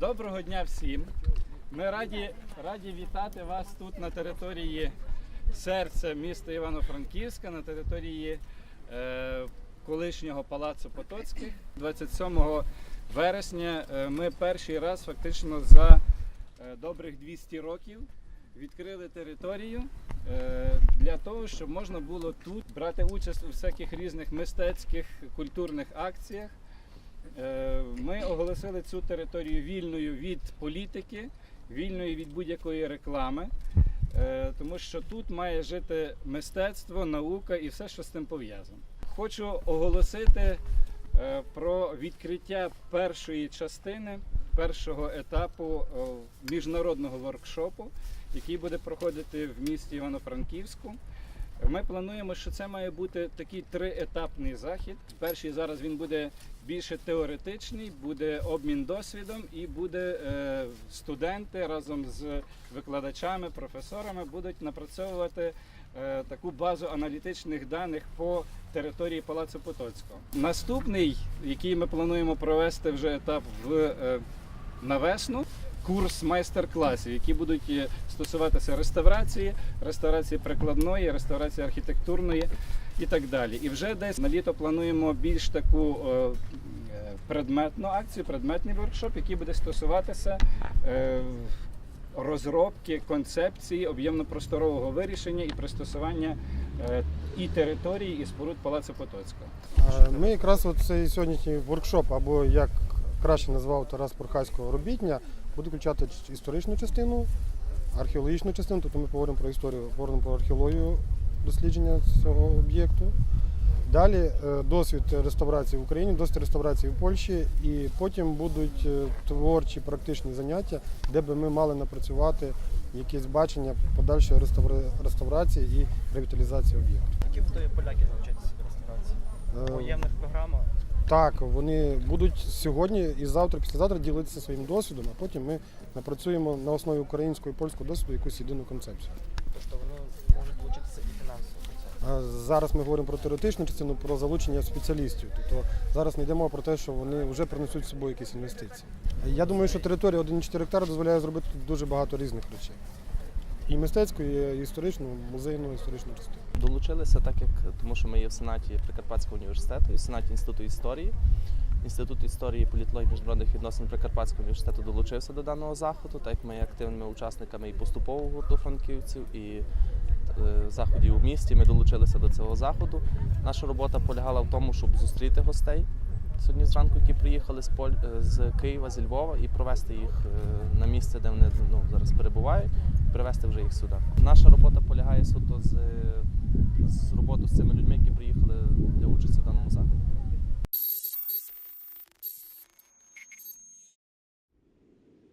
Доброго дня всім. Ми раді, раді вітати вас тут на території серця міста Івано-Франківська, на території е, колишнього палацу Потоцьких. 27 вересня е, ми перший раз фактично за е, добрих 200 років відкрили територію е, для того, щоб можна було тут брати участь у всяких різних мистецьких культурних акціях. Е, Ми оголосили цю територію вільною від політики, вільною від будь-якої реклами, е, тому що тут має жити мистецтво, наука і все, що з тим пов'язано. Хочу оголосити е, про відкриття першої частини, першого етапу міжнародного воркшопу, який буде проходити в місті Івано-Франківську. Ми плануємо, що це має бути такий триетапний захід. Перший зараз він буде більше теоретичний, буде обмін досвідом і буде е, студенти разом з викладачами, професорами будуть напрацьовувати е, таку базу аналітичних даних по території Палацу Потоцького. Наступний, який ми плануємо провести вже етап в е, на весну. Курс майстер-класів, які будуть е, стосуватися реставрації, реставрації прикладної, реставрації архітектурної і так далі. І вже десь на літо плануємо більш таку е, предметну акцію, предметний воркшоп, який буде стосуватися е, розробки концепції об'ємно-просторового вирішення і пристосування і території, і споруд Палацу Потоцького. Ми якраз цей сьогоднішній воркшоп, або як краще назвав Тарас Порхайського робітня, буде включати історичну частину, археологічну частину, тобто ми поговоримо про історію, поговоримо про археологію дослідження цього об'єкту. Далі е, досвід реставрації в Україні, досвід реставрації в Польщі, і потім будуть е, творчі практичні заняття, де би ми мали напрацювати якесь бачення подальшої реставрації і ревіталізації об'єкту. Які поляки навчатися реставрації? Е, По ємних програмах. Так, вони будуть сьогодні і завтра, післязавтра ділитися своїм досвідом, а потім ми напрацюємо на основі українського і польського досвіду якусь єдину концепцію. Тобто вони можуть долучитися і фінансово зараз ми говоримо про теоретичну частину, про залучення спеціалістів. Тобто зараз не йдемо про те, що вони вже принесуть з собою якісь інвестиції. Я думаю, що територія 1,4 гектара дозволяє зробити дуже багато різних речей. І мистецьку, і історичну, музейну, історичну частину. Долучилися так, як тому що ми є в Сенаті Прикарпатського університету і в Сенаті Інституту історії. Інститут історії, політлогії міжнародних відносин Прикарпатського університету долучився до даного заходу, так як ми є активними учасниками і поступового гурту франківців, і е, заходів у місті. Ми долучилися до цього заходу. Наша робота полягала в тому, щоб зустріти гостей сьогодні зранку, які приїхали з Поль е, з Києва, зі Львова, і провести їх е, на місце, де вони ну, зараз перебувають, привезти вже їх сюди. Наша робота полягає суто з, з роботою з цими людьми, які приїхали для участі в даному.